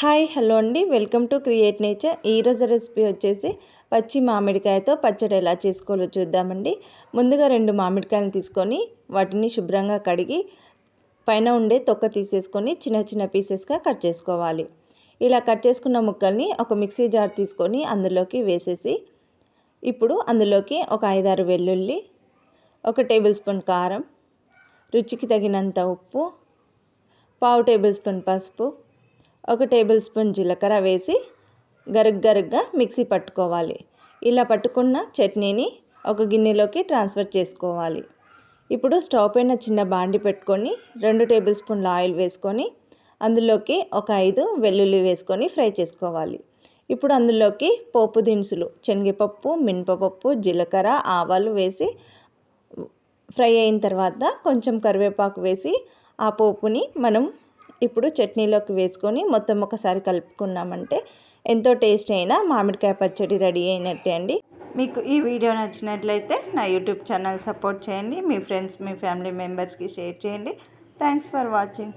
Hi hello అండి. Welcome to Create Nature. ఈరోజు recipe వచ్చేసి పచ్చి మామిడికాయతో పచ్చడి ఎలా చేసుకోవాలో చూద్దామండి. ముందుగా రెండు మామిడికాయలు తీసుకొని వాటిని శుభ్రంగా కడిగి పైన ఉండే తొక్క తీసేసుకొని చిన్న చిన్న పీసెస్గా కట్ చేసుకోవాలి. ఇలా కట్ చేసుకున్న ముక్కల్ని ఒక మిక్సీ జార్ తీసుకొని అందులోకి వేసేసి ఇప్పుడు అందులోకి ఒక ఐదారు వెల్లుల్లి ఒక టేబుల్ స్పూన్ కారం రుచికి తగినంత ఉప్పు పావు టేబుల్ స్పూన్ పసుపు ఒక టేబుల్ స్పూన్ జీలకర్ర వేసి గరుగ్ గరుగ్గా మిక్సీ పట్టుకోవాలి. ఇలా పట్టుకున్న చట్నీని ఒక గిన్నెలోకి ట్రాన్స్ఫర్ చేసుకోవాలి. ఇప్పుడు స్టవ్ పైన చిన్న బాండి పెట్టుకొని రెండు టేబుల్ స్పూన్ల ఆయిల్ వేసుకొని అందులోకి ఒక ఐదు వెల్లుల్లి వేసుకొని ఫ్రై చేసుకోవాలి. ఇప్పుడు అందులోకి పోపు దినుసులు శనగపప్పు మినపపప్పు జీలకర్ర ఆవాలు వేసి ఫ్రై అయిన తర్వాత కొంచెం కరివేపాకు వేసి ఆ పోపుని మనం ఇప్పుడు చట్నీలోకి వేసుకొని మొత్తం ఒకసారి కలుపుకున్నామంటే ఎంతో టేస్ట్ అయినా మామిడికాయ పచ్చడి రెడీ అయినట్టే అండి. మీకు ఈ వీడియో నచ్చినట్లయితే నా యూట్యూబ్ ఛానల్ సపోర్ట్ చేయండి. మీ ఫ్రెండ్స్ మీ ఫ్యామిలీ మెంబర్స్కి షేర్ చేయండి. Thanks for watching.